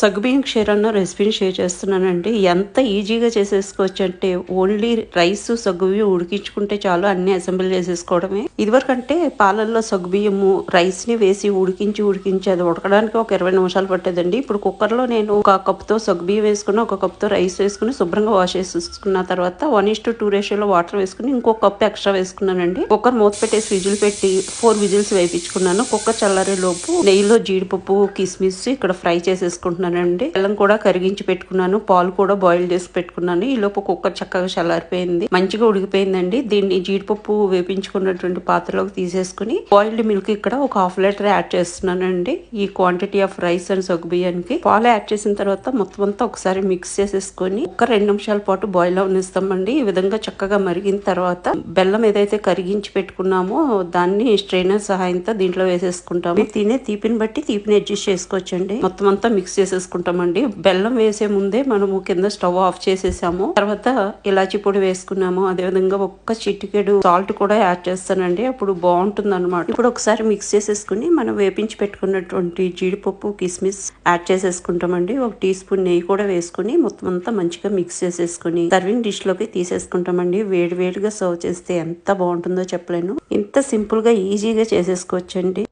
సగ్గుబియ్యం క్షీర్ అన్న రెసిపీని షేర్ చేస్తున్నానండి. ఎంత ఈజీగా చేసేసుకోవచ్చు అంటే ఓన్లీ రైస్ సగ్గుబియ్యం ఉడికించుకుంటే చాలు అన్ని అసెంబ్లీ చేసేసుకోవడమే. ఇదివరకంటే పాలల్లో సగ్గుబియ్యము రైస్ని వేసి ఉడికించి ఉడికించి అది ఉడకడానికి ఒక ఇరవై నిమిషాలు పట్టేదండి. ఇప్పుడు కుక్కర్లో నేను ఒక కప్తో సగ్గుబియ్యం వేసుకుని ఒక కప్తో రైస్ వేసుకుని శుభ్రంగా వాష్ చేసుకున్న తర్వాత వన్ ఇస్ టు టూ రేషియోలో వాటర్ వేసుకుని ఇంకో కప్ ఎక్స్ట్రా వేసుకున్నానండి. కుక్కర్ మూత పెట్టేసి విజిల్ పెట్టి ఫోర్ విజిల్స్ వేయించుకున్నాను. కుక్కర్ చల్లారే లోపు నెయ్యిలో జీడిపప్పు కిస్మిస్ ఇక్కడ ఫ్రై చేసేసుకుంటున్నాను. చేసేసుకుంటున్నానండి బెల్లం కూడా కరిగించి పెట్టుకున్నాను. పాలు కూడా బాయిల్ చేసి పెట్టుకున్నాను. ఈ లోపు కుక్కర్ చక్కగా చల్లారిపోయింది. మంచిగా ఉడికిపోయిందండి. దీన్ని జీడిపప్పు వేపించుకున్నటువంటి పాత్రలోకి తీసేసుకుని బాయిల్డ్ మిల్క్ ఇక్కడ ఒక హాఫ్ లీటర్ యాడ్ చేస్తున్నానండి. ఈ క్వాంటిటీ ఆఫ్ రైస్ అండ్ సగ్గు బియ్యానికి పాలు యాడ్ చేసిన తర్వాత మొత్తం అంతా ఒకసారి మిక్స్ చేసేసుకొని ఒక రెండు నిమిషాల పాటు బాయిల్ అవనిస్తామండి. ఈ విధంగా చక్కగా మరిగిన తర్వాత బెల్లం ఏదైతే కరిగించి పెట్టుకున్నామో దాన్ని స్ట్రైనర్ సహాయంతో దీంట్లో వేసేసుకుంటాము. తినే తీపిని బట్టి తీపిని అడ్జస్ట్ చేసుకోవచ్చండి. మొత్తం అంతా మిక్స్ చూసుకుంటామండి. బెల్లం వేసే ముందే మనము కింద స్టవ్ ఆఫ్ చేసేసాము. తర్వాత ఇలాచి పొడి వేసుకున్నాము. అదే విధంగా ఒక్క చిటికెడు సాల్ట్ కూడా యాడ్ చేస్తానండి. అప్పుడు బాగుంటుంది అనమాట ఇప్పుడు ఒకసారి మిక్స్ చేసేసుకుని మనం వేపించి పెట్టుకున్నటువంటి జీడిపప్పు కిస్మిస్ యాడ్ చేసేసుకుంటామండి. ఒక టీ స్పూన్ నెయ్యి కూడా వేసుకుని మొత్తం అంతా మంచిగా మిక్స్ చేసేసుకుని సర్వింగ్ డిష్లోకి తీసేసుకుంటామండి. వేడి వేడిగా సర్వ్ చేస్తే ఎంత బాగుంటుందో చెప్పలేను. ఇంత సింపుల్గా ఈజీగా చేసేసుకోవచ్చండి.